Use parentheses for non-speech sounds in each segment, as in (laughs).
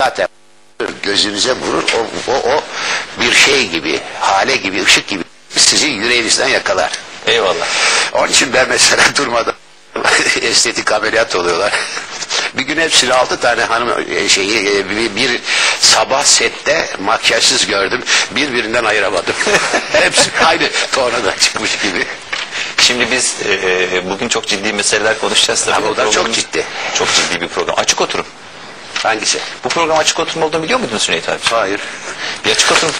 zaten gözünüze vurur. O, o, o bir şey gibi, hale gibi, ışık gibi sizi yüreğinizden yakalar. Eyvallah. Onun için ben mesela (laughs) durmadan (laughs) estetik ameliyat oluyorlar. (laughs) bir gün hepsini altı tane hanım e, şeyi e, bir, sabah sette makyajsız gördüm. Birbirinden ayıramadım. Hepsi aynı tornadan çıkmış gibi. Şimdi biz e, bugün çok ciddi meseleler konuşacağız tabii. Ama o da çok ciddi. Çok ciddi bir program. Açık oturum. Hangisi? Bu program açık oturum olduğunu biliyor muydun Süneyt abi? Hayır. Bir açık oturum.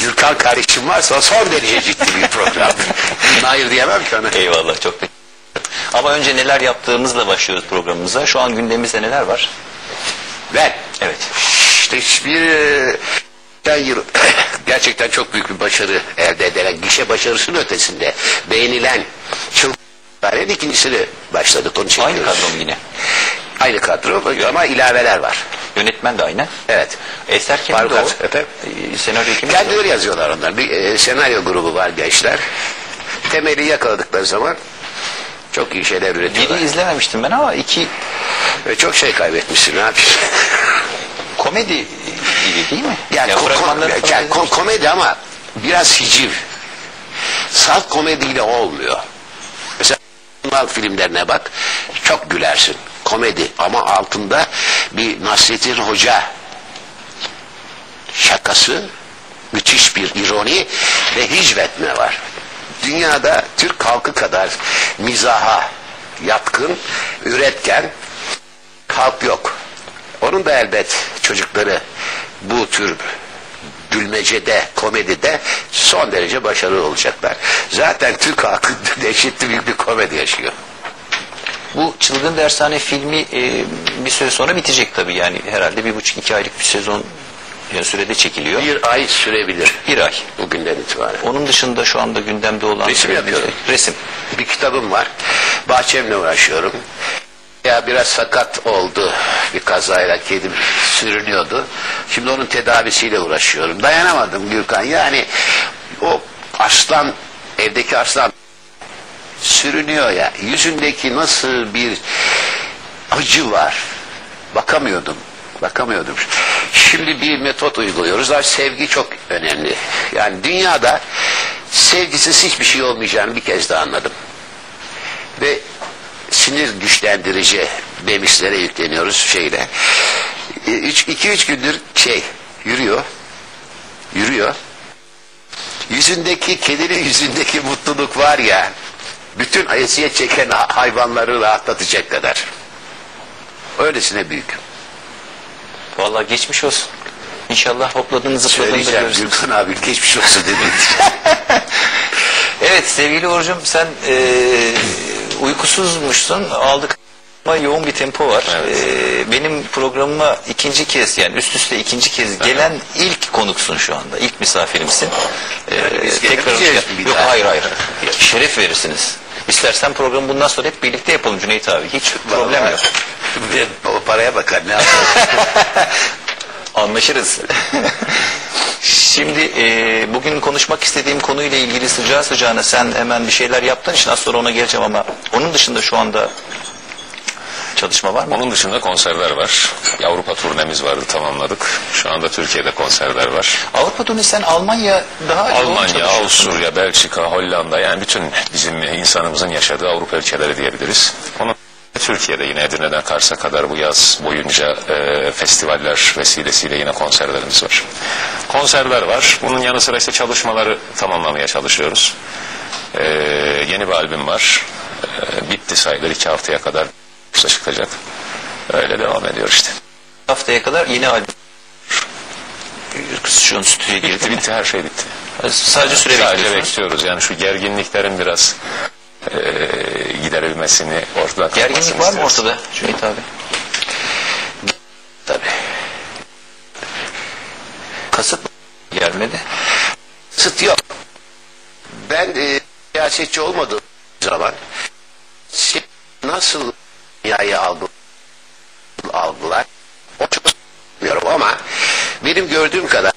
Gürkan kardeşim varsa son derece ciddi bir program. (laughs) Hayır diyemem ki ona. Eyvallah çok teşekkür. Ama önce neler yaptığımızla başlıyoruz programımıza. Şu an gündemimizde neler var? Ben Evet. işte bir e, geçen yıl (coughs) gerçekten çok büyük bir başarı elde edilen gişe başarısının ötesinde beğenilen çılgınların ikincisini başladık onu çekiyoruz. Aynı kadro mu yine? Aynı kadro ama ilaveler var. Yönetmen de aynı. Evet. Eser o? Faruk efendim. E, senaryo kimin? Kendileri yazıyorlar onlar. Bir e, senaryo grubu var gençler. Temeli yakaladıkları zaman çok iyi şeyler üretiyorlar. Biri izlememiştim ben ama iki Ve çok şey kaybetmişsin ne yapıyorsun? komedi gibi değil mi? Yani, Ya ko- yani ko- komedi ama biraz hiciv. Salt komediyle olmuyor. Mesela filmlerine bak çok gülersin. Komedi ama altında bir Nasrettin Hoca şakası, müthiş bir ironi ve hicvetme var. Dünyada Türk halkı kadar mizaha yatkın, üretken halk yok. Onun da elbet çocukları bu tür gülmecede, komedide son derece başarılı olacaklar. Zaten Türk halkı (laughs) dehşetli büyük bir komedi yaşıyor. Bu Çılgın Dershane filmi e, bir süre sonra bitecek tabii yani herhalde bir buçuk iki aylık bir sezon yani sürede çekiliyor. Bir ay sürebilir Bir ay. bugünden itibaren. Onun dışında şu anda gündemde olan Resim yapıyorum. Resim. Bir kitabım var. Bahçemle uğraşıyorum. Ya biraz sakat oldu bir kazayla kedim sürünüyordu. Şimdi onun tedavisiyle uğraşıyorum. Dayanamadım Gürkan. Yani o aslan evdeki aslan sürünüyor ya. Yüzündeki nasıl bir acı var. Bakamıyordum. Bakamıyordum. Şimdi bir metot uyguluyoruz. Ama sevgi çok önemli. Yani dünyada sevgisiz hiçbir şey olmayacağını bir kez daha anladım. Ve sinir güçlendirici bemislere yükleniyoruz şeyle. 2-3 gündür şey yürüyor. Yürüyor. Yüzündeki kedinin yüzündeki mutluluk var ya bütün eziyet çeken hayvanları rahatlatacak kadar. Öylesine büyük. Vallahi geçmiş olsun. İnşallah hopladığınız zıpladığınızı Söyleyeceğim görürsünüz. Gürkan abi geçmiş olsun dedi. (laughs) Evet sevgili Orcum sen e, uykusuzmuşsun. Aldık ama yoğun bir tempo var. E, benim programıma ikinci kez yani üst üste ikinci kez gelen ilk konuksun şu anda. İlk misafirimsin. E, Yani tekrar hoş geldin. Yok daha. hayır hayır. Şeref verirsiniz. İstersen programı bundan sonra hep birlikte yapalım Cüneyt abi. Hiç problem yok. O paraya bakar ne yapar. (laughs) Anlaşırız. Şimdi e, bugün konuşmak istediğim konuyla ilgili sıcağı sıcağına sen hemen bir şeyler yaptın için az sonra ona geleceğim ama onun dışında şu anda çalışma var mı? Onun dışında konserler var. Avrupa turnemiz vardı tamamladık. Şu anda Türkiye'de konserler var. Avrupa turnesi sen Almanya daha yoğun Almanya, çalışıyorsun. Avusturya, Belçika, Hollanda yani bütün bizim insanımızın yaşadığı Avrupa ülkeleri diyebiliriz. Onun Türkiye'de yine Edirne'den Kars'a kadar bu yaz boyunca e, festivaller vesilesiyle yine konserlerimiz var. Konserler var. Bunun yanı sıra işte çalışmaları tamamlamaya çalışıyoruz. E, yeni bir albüm var. E, bitti sayılır iki haftaya kadar çıkacak. Öyle devam ediyor işte. haftaya kadar yeni albüm. Şu an stüdyoya girdi Bitti her şey bitti. Sadece süre Sadece bekliyoruz. Yani şu gerginliklerin biraz e, giderilmesini ortadan Gerginlik var mı ortada Cüneyt abi? Tabii. Kasıt gelmedi? Sıt yok. Ben e, siyasetçi olmadığım zaman si- nasıl dünyayı algı, algılar o çok bilmiyorum ama benim gördüğüm kadar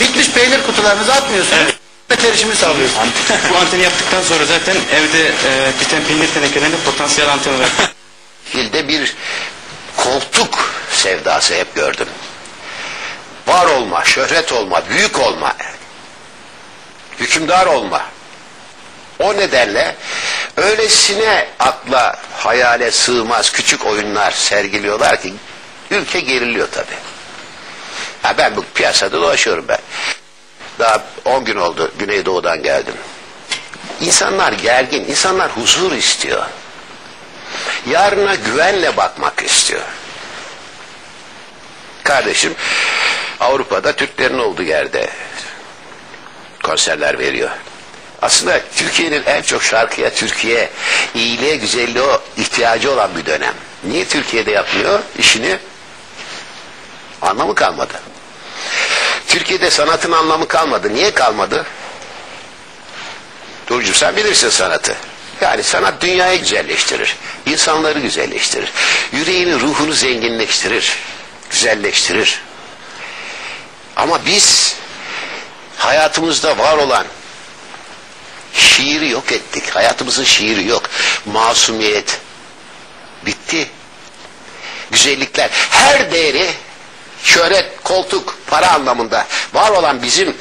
Bitmiş peynir kutularınızı atmıyorsunuz. Evet. Erişimi sağlıyorsunuz. (laughs) Bu anteni yaptıktan sonra zaten evde e, biten peynir tenekelerinde potansiyel anten olarak filde bir koltuk sevdası hep gördüm. Var olma, şöhret olma, büyük olma, hükümdar olma. O nedenle öylesine akla, hayale sığmaz küçük oyunlar sergiliyorlar ki ülke geriliyor tabii. Ha ben bu piyasada dolaşıyorum ben. Daha 10 gün oldu Güneydoğu'dan geldim. İnsanlar gergin, insanlar huzur istiyor. Yarına güvenle bakmak istiyor. Kardeşim Avrupa'da Türklerin olduğu yerde konserler veriyor. Aslında Türkiye'nin en çok şarkıya, Türkiye iyiliğe, güzelliğe ihtiyacı olan bir dönem. Niye Türkiye'de yapmıyor işini? Anlamı kalmadı. Türkiye'de sanatın anlamı kalmadı. Niye kalmadı? Durcuğum sen bilirsin sanatı. Yani sanat dünyayı güzelleştirir. insanları güzelleştirir. Yüreğini, ruhunu zenginleştirir. Güzelleştirir. Ama biz hayatımızda var olan şiiri yok ettik. Hayatımızın şiiri yok. Masumiyet bitti. Güzellikler her değeri şöhret, koltuk, para anlamında var olan bizim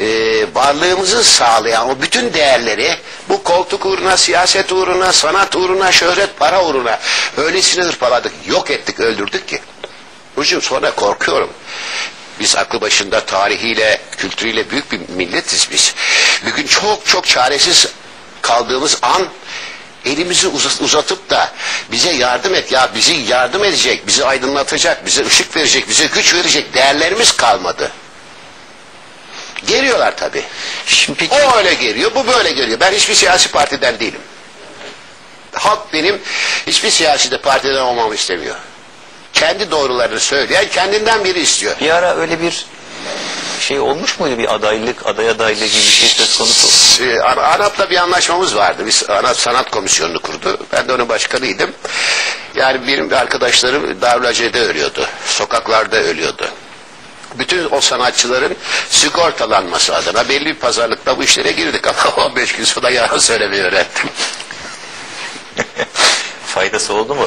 e, varlığımızı sağlayan o bütün değerleri bu koltuk uğruna, siyaset uğruna, sanat uğruna, şöhret, para uğruna öylesine hırpaladık, yok ettik, öldürdük ki. Hocam sonra korkuyorum. Biz aklı başında tarihiyle, kültürüyle büyük bir milletiz biz. Bir gün çok çok çaresiz kaldığımız an elimizi uzat- uzatıp da bize yardım et ya bizi yardım edecek, bizi aydınlatacak, bize ışık verecek, bize güç verecek değerlerimiz kalmadı. Geliyorlar peki O öyle geliyor, bu böyle geliyor. Ben hiçbir siyasi partiden değilim. Halk benim hiçbir siyasi de partiden olmamı istemiyor. Kendi doğrularını söyleyen kendinden biri istiyor. bir ara öyle bir şey olmuş muydu bir adaylık, aday adaylığı gibi bir şey söz konusu? Ee, Ar- ANAP'la bir anlaşmamız vardı. Biz ANAP Sanat Komisyonu'nu kurdu. Ben de onun başkanıydım. Yani benim arkadaşlarım Darülacı'da ölüyordu. Sokaklarda ölüyordu. Bütün o sanatçıların sigortalanması adına belli bir pazarlıkta bu işlere girdik ama (laughs) 15 gün sonra yalan söylemeyi öğrendim. Faydası oldu mu?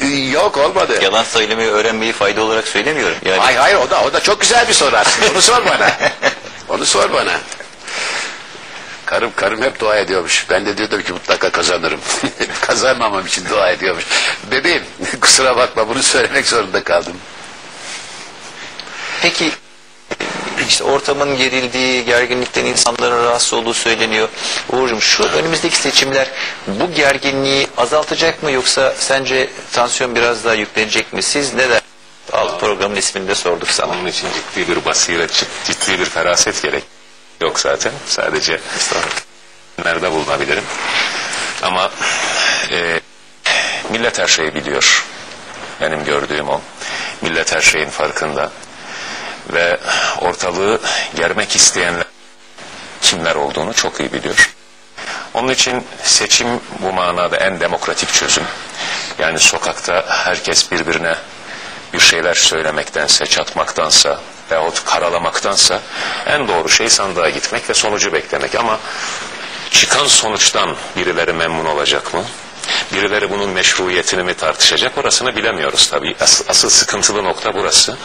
(laughs) Yok olmadı. Yalan söylemeyi öğrenmeyi fayda olarak söylemiyorum. Yani Hayır hayır o da o da çok güzel bir soru aslında. Onu sor bana. (laughs) Onu sor bana. Karım karım hep dua ediyormuş. Ben de diyordum ki mutlaka kazanırım. (laughs) Kazanmamam için dua ediyormuş. Bebeğim kusura bakma bunu söylemek zorunda kaldım. Peki işte ortamın gerildiği, gerginlikten insanların rahatsız olduğu söyleniyor. Uğur'cum şu önümüzdeki seçimler bu gerginliği azaltacak mı yoksa sence tansiyon biraz daha yüklenecek mi? Siz ne der? Al programın ismini de sorduk sana. Onun için ciddi bir basiret, ciddi bir feraset gerek. Yok zaten. Sadece nerede bulunabilirim. Ama e, millet her şeyi biliyor. Benim gördüğüm o. Millet her şeyin farkında. Ve ortalığı germek isteyenler kimler olduğunu çok iyi biliyor. Onun için seçim bu manada en demokratik çözüm. Yani sokakta herkes birbirine bir şeyler söylemektense, çatmaktansa veyahut karalamaktansa en doğru şey sandığa gitmek ve sonucu beklemek. Ama çıkan sonuçtan birileri memnun olacak mı? Birileri bunun meşruiyetini mi tartışacak orasını bilemiyoruz tabii. As- asıl sıkıntılı nokta burası.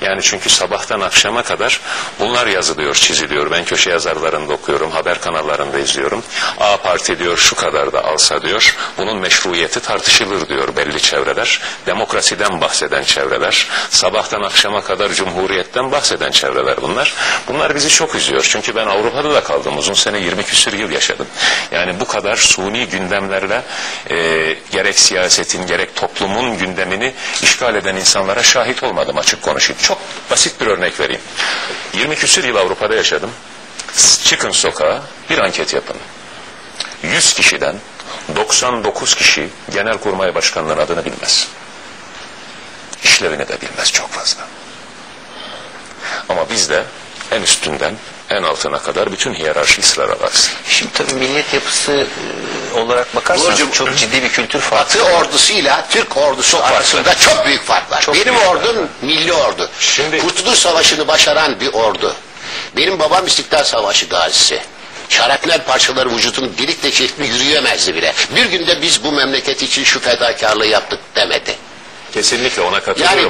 Yani çünkü sabahtan akşama kadar bunlar yazılıyor, çiziliyor. Ben köşe yazarlarında okuyorum, haber kanallarında izliyorum. A parti diyor şu kadar da alsa diyor. Bunun meşruiyeti tartışılır diyor belli çevreler. Demokrasiden bahseden çevreler. Sabahtan akşama kadar cumhuriyetten bahseden çevreler bunlar. Bunlar bizi çok üzüyor. Çünkü ben Avrupa'da da kaldım. Uzun sene 20 küsur yıl yaşadım. Yani bu kadar suni gündemlerle e, gerek siyasetin gerek toplumun gündemini işgal eden insanlara şahit olmadım açık konuşayım. Çok basit bir örnek vereyim. 20 küsur yıl Avrupa'da yaşadım. Çıkın sokağa bir anket yapın. 100 kişiden 99 kişi Genelkurmay Başkanlığı'nın adını bilmez. İşlevini de bilmez çok fazla. Ama bizde en üstünden en altına kadar bütün hiyerarşi sıralarsın. Şimdi tabii millet yapısı e, olarak bakarsanız Uğurcuğum, çok ciddi bir kültür farkı. Batı ordusuyla Türk ordusu arasında çok büyük fark var. Çok Benim büyük ordum milli ordu. Şimdi- Kurtuluş Savaşı'nı başaran bir ordu. Benim babam İstiklal Savaşı gazisi. Şarapnel parçaları vücudunu delik deşik etmi yürüyemezdi bile. Bir günde biz bu memleket için şu fedakarlığı yaptık demedi. Kesinlikle ona katılıyorum. Yani